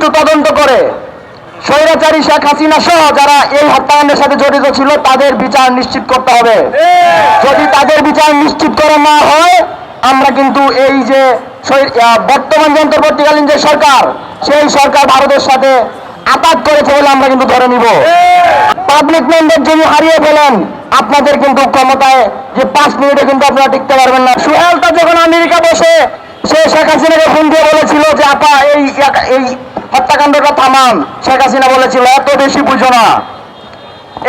সুষ্ঠু তদন্ত করে। স্বৈরাচারী শেখ হাসিনা সহ যারা এই হত্যাকাণ্ডের সাথে জড়িত ছিল, তাদের বিচার নিশ্চিত করতে হবে। যদি তাদের বিচার নিশ্চিত করা না হয়, আমরা কিন্তু এই যে বর্তমান যে অন্তর্বর্তীকালীন যে সরকার, সেই সরকার ভারতের সাথে আঘাত করেছে বলে আমরা কিন্তু ধরে নিব। পাবলিক ম্যান্ডেট যিনি হারিয়ে ফেলেন, আপনাদের কিন্তু ক্ষমতায় যে পাঁচ মিনিটে কিন্তু আপনারা টিকতে পারবেন না। সুহেলটা যখন আমেরিকা বসে, সে শেখ হাসিনাকে ফোন দিয়ে বলেছিল যে, আপা এই হত্যাকাণ্ডটা থামান। শেখ হাসিনা বলেছিল, এত বেশি বুঝো না।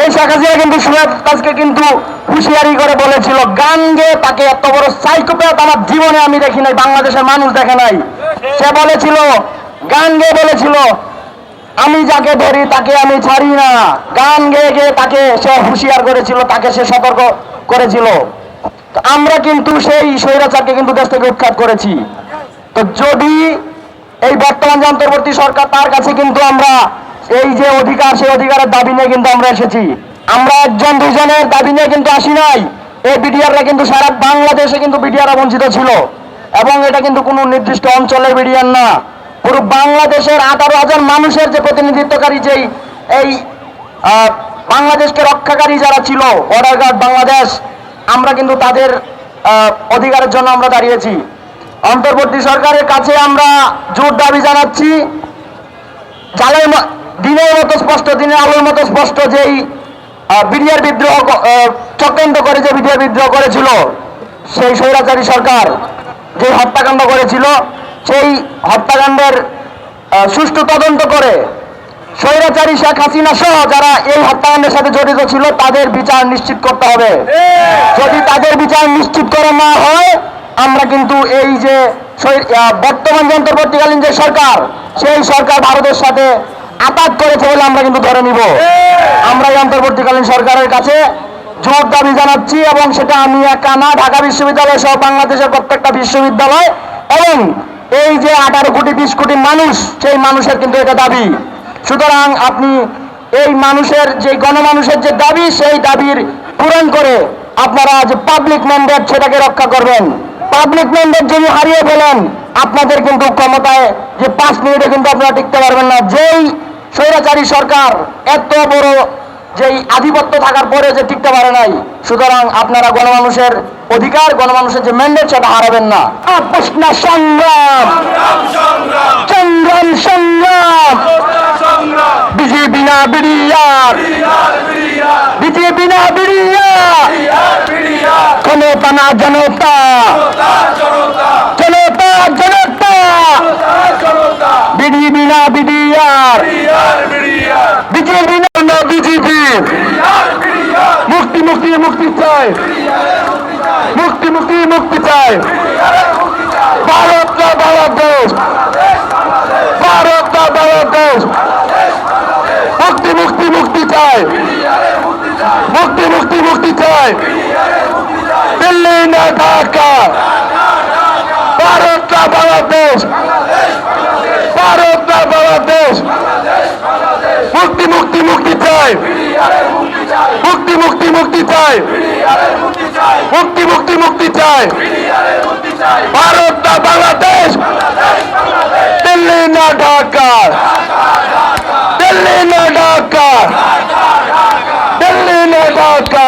এই শেখ হাসিনা কিন্তু সুহেল দাসকে কিন্তু হুঁশিয়ারি করে বলেছিল গান গেয়ে তাকে এত বড় সাইকোপ্যাথ আমার জীবনে আমি দেখি নাই, বাংলাদেশের মানুষ দেখে নাই। সে বলেছিল গান গেয়ে বলেছিল, আমি যাকে ধরি তাকে আমি ছাড়ি না। গান গেয়ে গেয়ে তাকে সে হুঁশিয়ার করেছিল, তাকে সে সতর্ক করেছিল। আমরা কিন্তু সেই স্বৈরাচারকে কিন্তু দেশ থেকে উৎখাত করেছি। তো যদি এই বর্তমান যে অন্তর্বর্তী সরকার, তার কাছে কিন্তু আমরা এই যে অধিকার, সেই অধিকারের দাবি নিয়ে কিন্তু আমরা এসেছি। আমরা একজন দুজনের দাবি নিয়ে কিন্তু আসি নাই। এই বিডিআররা কিন্তু সারা বাংলাদেশে কিন্তু বিডিআররা বঞ্চিত ছিল। এবং এটা কিন্তু কোনো নির্দিষ্ট অঞ্চলের বিডিআর না। পুরো বাংলাদেশের আঠারো হাজার মানুষের যে প্রতিনিধিত্বকারী যেই এই বাংলাদেশকে রক্ষাকারী যারা ছিল বর্ডার গার্ড বাংলাদেশ আমরা কিন্তু তাদের অধিকারের জন্য আমরা দাঁড়িয়েছি। অন্তর্বর্তী সরকারের কাছে আমরা জোর দাবি জানাচ্ছি। জালের ম- দিনের মতো স্পষ্ট দিনের আলোর মতো স্পষ্ট যেই বিডিআর বিদ্রোহ চক্রান্ত করে যে বিডিআর বিদ্রোহ করেছিল সেই স্বৈরাচারী সরকার যে হত্যাকাণ্ড করেছিল সেই হত্যাকাণ্ডের সুষ্ঠু তদন্ত করে স্বৈরাচারী শেখ হাসিনা সহ যারা এই হত্যাকাণ্ডের সাথে জড়িত ছিল তাদের বিচার নিশ্চিত করতে হবে। যদি তাদের বিচার নিশ্চিত করা না হয় আমরা কিন্তু এই যে বর্তমান যে অন্তর্বর্তীকালীন যে সরকার, সেই সরকার ভারতের সাথে আঘাত করেছে বলে আমরা কিন্তু ধরে নিব। আমরা এই অন্তর্বর্তীকালীন সরকারের কাছে জোর দাবি জানাচ্ছি এবং সেটা আমি একা না, ঢাকা বিশ্ববিদ্যালয় সহ বাংলাদেশের প্রত্যেকটা বিশ্ববিদ্যালয় এবং এই যে আঠারো কোটি, বিশ কোটি মানুষ, সেই মানুষের কিন্তু এটা দাবি। সুতরাং আপনি এই মানুষের যে গণমানুষের যে দাবি, সেই দাবির পূরণ করে আপনারা যে পাবলিক ম্যান্ডেট সেটাকে রক্ষা করবেন। পাবলিক ম্যান্ডেট যিনি হারিয়ে ফেলেন আপনাদের কিন্তু ক্ষমতায় যে পাঁচ মিনিটে কিন্তু আপনারা টিকতে পারবেন না। যেই স্বৈরাচারী সরকার এত বড় যেই আধিপত্য থাকার পরে যে টিকতে পারে নাই সুতরাং আপনারা গণমানুষের অধিকার গণমানুষের যে ম্যান্ডেট সেটা হারাবেন না। আপোষ না সংগ্রাম। সংগ্রাম সংগ্রাম। বিজেপি না বিড়িয়ার বিজেপি না বিড়িয়ার জনতা না জনতা জনতা বিজেপি না বিডিআর বিজেপি না বিজেপি মুক্তি মুক্তি চাই। মুক্তি মুক্তি মুক্তি চাই। ভারত না বাংলাদেশ ভারত না বাংলাদেশ মুক্তি মুক্তি মুক্তি চাই। মুক্তি মুক্তি মুক্তি চাই। দিল্লি না ঢাকা। ভারত না ভারত না বাংলাদেশ মুক্তি মুক্তি মুক্তি চাই মুক্তি মুক্তি চাই। মুক্তি মুক্তি মুক্তি চাই। ভারত না বাংলাদেশ। দিল্লি না ঢাকা। দিল্লি না ঢাকা। দিল্লি না ঢাকা।